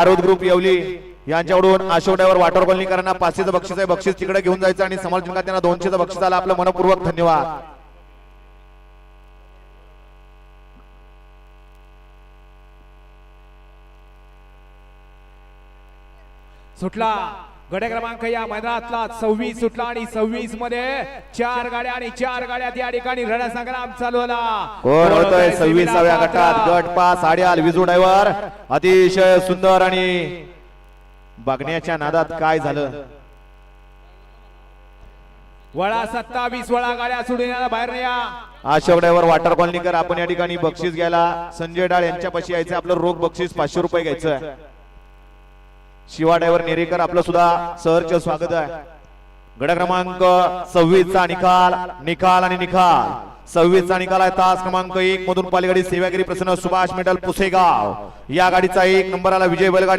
आरोध group Yevli. यांच्याकडून आशोड्यावर water कॉलनीकरांना पाचशेचं बक्षीस आहे. बक्षीस तिकडे घेऊन जायचं आणि समालोचकांना त्यांना दोनशेचं बक्षीस आलं. आपलं मनपूर्वक धन्यवाद. सुटला. गड्या क्रमांक या मैदानातला सव्वीस सुटला आणि सव्वीसमध्ये चार गाड्या आणि चार गाड्या या ठिकाणी रणा संग्राम चालवला कोण होतोय सव्वीसाव्या गटात? गट पास आड्याल विजू ड्रायव्हर. अतिशय सुंदर आणि बघण्याच्या नादात काय झालं? वळा सत्तावीस वळा गाड्या सोडून बाहेर नाही या. अशोक ड्रायव्हर वॉटर कॉलनीकर आपण या ठिकाणी बक्षीस घ्यायला. संजय डाळ यांच्यापाशी यायचं आपलं रोख बक्षीस पाचशे रुपये घ्यायचं शिवा ड्रायव्हर नेरेकर आपलं सुद्धा सहरचं स्वागत आहे. गड क्रमांक सव्वीस चा निकाल निकाल आणि निकाल. सव्वीसचा निकाल आहे तास क्रमांक एक मधून पालीगाडी सेवागिरी प्रसन्न सुभाष मेडल पुसेगाव. या गाडीचा एक नंबर आला विजय बैलगाडी